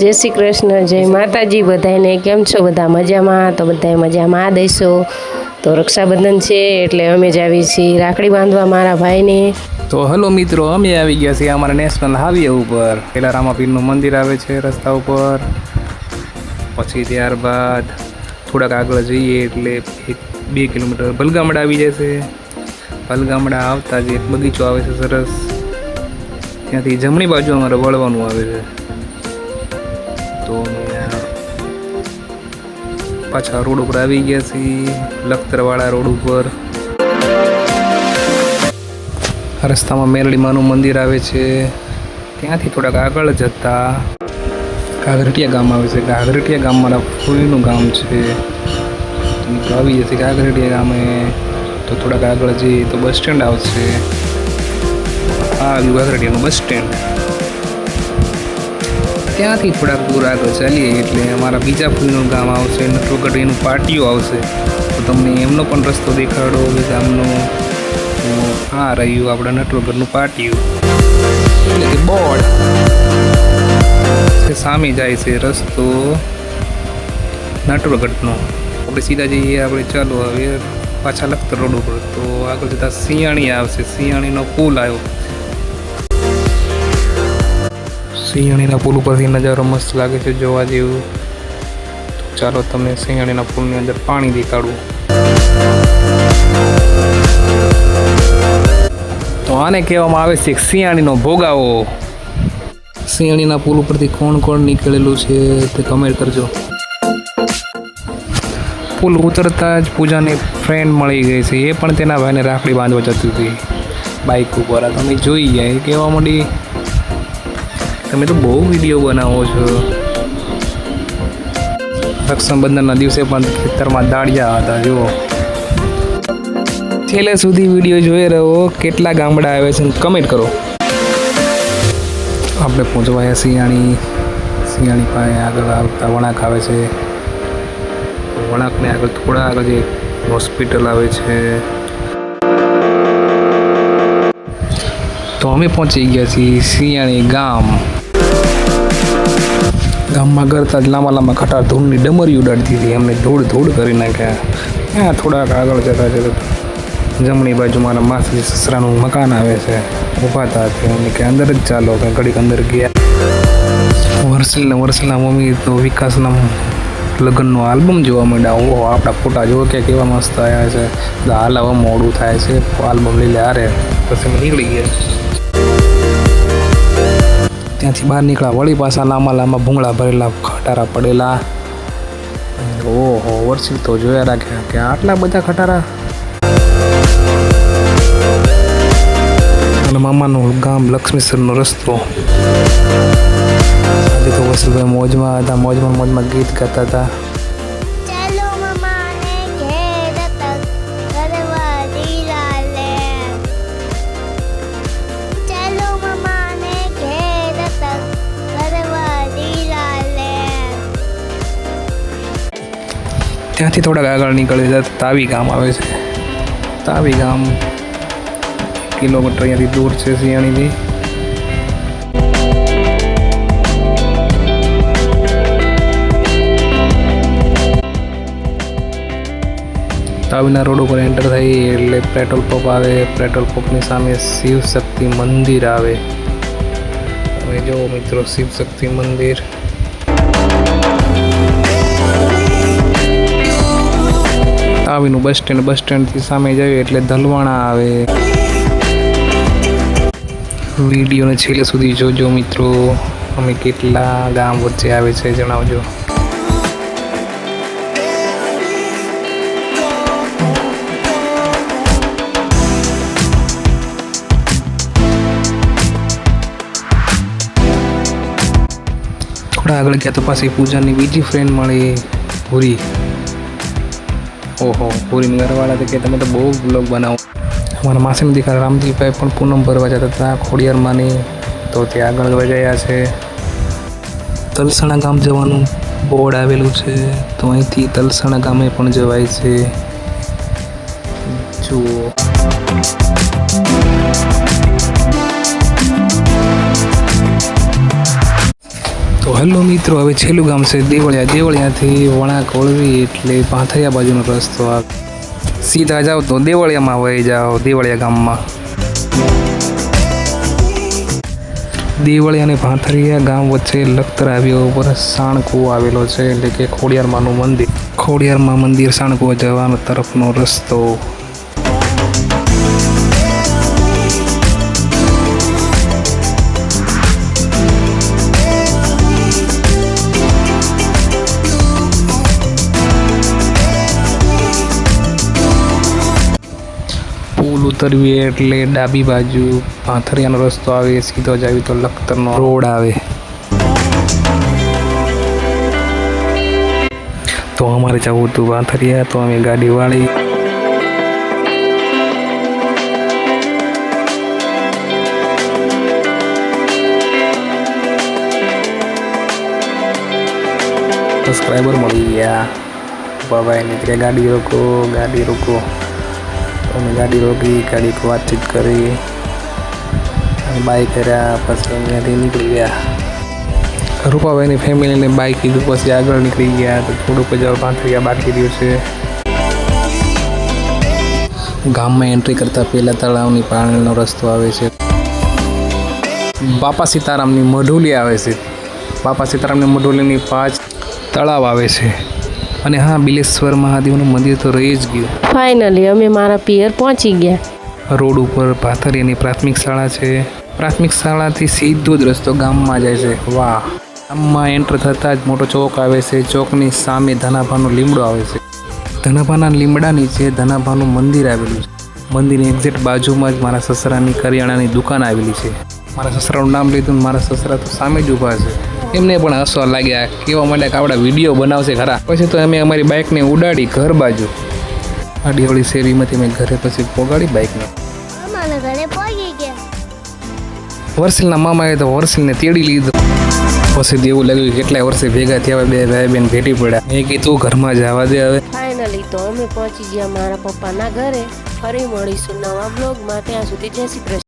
જય શ્રી કૃષ્ણ જય માતાજી. બધાને કેમ છો? બધા મજામાં? તો બધાય મજામાં દઈશો. તો રક્ષાબંધન છે એટલે અમે જ આવી છીએ. રાખડી બાંધવા મારા ભાઈને. તો હલો મિત્રો અમે આવી ગયા છીએ અમારા નેશનલ હાઈવે ઉપર. પેલા રામાપીરનું મંદિર આવે છે રસ્તા ઉપર. પછી ત્યારબાદ થોડાક આગળ જઈએ એટલે એક બે કિલોમીટર ભલગામડા આવી જશે. ભલગામડા આવતા જ એક બગીચો આવે છે સરસ. ત્યાંથી જમણી બાજુ અમારે વળવાનું આવે છે. તો પાછા રોડ ઉપર આવી ગયા છીએ, લખતરવાળા રોડ ઉપર. રસ્તામાં મેરડીમાનું મંદિર આવે છે. ત્યાંથી થોડાક આગળ જતા ઘાઘરટિયા ગામ આવે છે. ઘાઘરટિયા ગામ મારા ફૂલનું ગામ છે. આવી જશે ઘાઘરટિયા ગામે, તો થોડાક આગળ જઈએ તો બસ સ્ટેન્ડ આવશે. આ આવ્યું ઘાઘરટિયાનું બસ સ્ટેન્ડ. ત્યાંથી થોડાક દૂર આગળ ચાલીએ એટલે અમારા બીજા ફૂલનું ગામ આવશે નટવગઢ એનું પાટિયું આવશે. તો તમને એમનો પણ રસ્તો દેખાડો એ ગામનો આ રહ્યું આપણા નટવગઢનું પાટિયું. એટલે કે બોર્ડ. સામે જાય છે રસ્તો નટવગઢનો આપણે સીધા જઈએ, આપણે ચાલો હવે પાછા લખતર રોડ ઉપર. તો આગળ જતાં સિયાણી આવશે. સિયાણીનો પુલ આવ્યો. સિંહણીના પુલ ઉપરથી નજારો મસ્ત લાગે છે જોવા જેવું. તો ચાલો તમને સિંહણીના પુલની અંદર પાણી દેખાડું. તો આને કહેવામાં આવે છે સિંહણીનો ભોગાવો. સિંહણીના પુલ ઉપરથી કોણ કોણ નીકળેલું છે તે કમેન્ટ કરજો. પુલ ઉતરતા જ પૂજાની ફ્રેન્ડ મળી ગઈ છે. એ પણ તેના ભાઈને રાખડી બાંધવા જતી હતી. બાઇક ઉપર. તમે જોઈ ગયા. એ કહેવા માંડી તમે તો બહુ વીડિયો બનાવો છો. રક્ષાબંધનના દિવસે પણ ખેતરમાં દાળિયા હતા, જુઓ. છેલ્લે સુધી વીડિયો જોઈ રહ્યો કેટલા ગામડા આવે છે કમેન્ટ કરો. આપણે પહોંચવાયા સિયાણી સિયાણી પાસે આગળ આવતા વણાક આવે છે. વણાકને આગળ થોડા આગળ જે હોસ્પિટલ આવે છે. તો અમે પહોંચી ગયા છીએ સિયાણી ગામ. ગામમાં કરતા જ લાંબા લાંબા ખટાર ધૂળની ડમરી ઉડાડતી હતી. અમને ધૂળ ધૂળ કરી નાખ્યા. ત્યાં થોડાક આગળ જતા જતા જમણી બાજુ મારા માસી સસરાનું મકાન આવે છે. ઊભા હતા અમને કે અંદર જ ચાલો, કે ઘડીક અંદર ગયા. વર્ષલને વર્ષલના મમ્મી તો વિકાસના લગ્નનો આલ્બમ જોવા માંડ્યા. ઓહો, આપણા ફોટા જોવો કે કેવા મસ્ત આવ્યા છે. હાલ હવે મોડું થાય છે. આલ્બમ લઈ લે, હારે. પછી નીકળી ગયા. ત્યાંથી બહાર નીકળ્યા. વળી પાછા લાંબા લાંબા ભૂંગળા ભરેલા, ખટારા પડેલા. ઓહો વર્ષી તો જોયા રાખ્યા કે આટલા બધા ખટારા. અને મામાનું ગામ લક્ષ્મીસરનો રસ્તો. આજે તો વસલભાઈ મોજમાં હતા, મોજમાં મોજમાં ગીત ગાતા હતા. ત્યાંથી થોડાક આગળ નીકળી જતા તાવી ગામ આવે છે. તાવી ગામ કિલોમીટર અહીંયાથી દૂર છે સિયાણીથી તાવીના રોડ ઉપર એન્ટર થઈ એટલે પેટ્રોલ પંપ આવે, પેટ્રોલ પંપની સામે શિવશક્તિ મંદિર આવે. તમે જુઓ મિત્રો, શિવશક્તિ મંદિર. આવીનું બસ સ્ટેન્ડ, બસ સ્ટેન્ડથી સામે જઈએ એટલે ધલવાણા આવે. વિડીયોને છેલ્લે સુધી જોજો મિત્રો. અમે કેટલા ગામ વચ્ચે આવે છે જણાવજો. થોડા આગળ ગયા તો પાછી પૂજાની બીજી ફ્રેન્ડ મળી પૂરી ઓહો, પૂરીની ઘરવાળા તો કે તમે તો બહુ બ્લોગ બનાવો. અમારા માસીના દીકરા રામજીભાઈ પણ પૂનમ ભરવા જતા હતા, ખોડિયારમાંની. તો તે આગળ વજાયા છે. તલસણા ગામ જવાનું બોર્ડ આવેલું છે, તો અહીંથી તલસણા ગામે પણ જવાય છે. જુઓ. તો હલો મિત્રો, હવે છેલ્લું ગામ છે દેવળિયા. દેવળિયાથી વણાક વળવી એટલે પાથરિયા બાજુનો રસ્તો આ સીધા જાઓ તો દેવળિયામાં વહી જાઓ, દેવળિયા ગામમાં. દેવળિયા અને પાથરિયા ગામ વચ્ચે લખતર આવ્યો ઉપર સાણકુવો આવેલો છે એટલે કે ખોડિયારમાંનું મંદિર. ખોડિયારમાં મંદિર સાણકુવા જવાનો તરફનો રસ્તો. પુલ ઉતરવીએ એટલે ડાબી બાજુ પાથરિયાનો રસ્તો આવે, સીધો જ આવી તો લખતરનો રોડ આવે. તો અમારે જવું હતું પાથરિયા, તો અમે ગાડી વાળી. સબસ્ક્રાઈબર મળી ગયા. બાબાએ નીકળ્યા ગાડી રોકો ગાડી રોકો. અમે ગાડી રોકી, ગાડી વાતચીત કરી. બાઇક કર્યા, પછી અહીંયાથી નીકળી ગયા. રૂપાભાઈની ફેમિલીને બાઇક કીધું, પછી આગળ નીકળી ગયા. તો થોડુંક જ હવે ગયા બાકી રહ્યું છે. ગામમાં એન્ટ્રી કરતાં પહેલાં તળાવની પાણીનો રસ્તો આવે છે. બાપા સીતારામની મઢુલી આવે છે. બાપા સીતારામની મઢુલીની પાંચ તળાવ આવે છે. અને હા બિલેશ્વર મહાદેવનું મંદિર તો રહી જ ગયું. ફાઇનલી અમે મારા પિયર પહોંચી ગયા. રોડ ઉપર ભાથરિયાની પ્રાથમિક શાળા છે. પ્રાથમિક શાળાથી સીધો જ રસ્તો ગામમાં જાય છે. વાહ! ગામમાં એન્ટર થતાં જ મોટો ચોક આવે છે. ચોકની સામે ધનાભાનો લીમડો આવે છે. ધનાભાના લીમડા નીચે ધનાભાનું મંદિર આવેલું છે. મંદિરની એક્ઝેક્ટ બાજુમાં જ મારા સસરાની કરિયાણાની દુકાન આવેલી છે. મારા સસરાનું નામ લીધું મારા સસરા તો સામે જ ઊભા છે. એમને પણ હસવા લાગ્યા. કેવા માટે કે આપણા વીડિયો બનાવશે ખરા. પછી તો અમે અમારી બાઇકને ઉડાડી ઘર બાજુ. દિવાળી શેરીમાંથી મેં ઘરે પછી પોગાડી બાઇકને. વરસીલના મામાએ તો વરસીલને તેડી લીધો. પછી એવું લાગ્યું કે કેટલાય વર્ષે ભેગા થયા બે ભાઈ બેન ભેટી પડ્યા. મેં કીધું ઘરમાં જવા દે હવે. ફાઇનલી તો અમે પહોંચી ગયા મારા પપ્પાના ઘરે. ફરી મળીશું નવા બ્લોગમાં ત્યાં સુધી જય શ્રી કૃષ્ણ.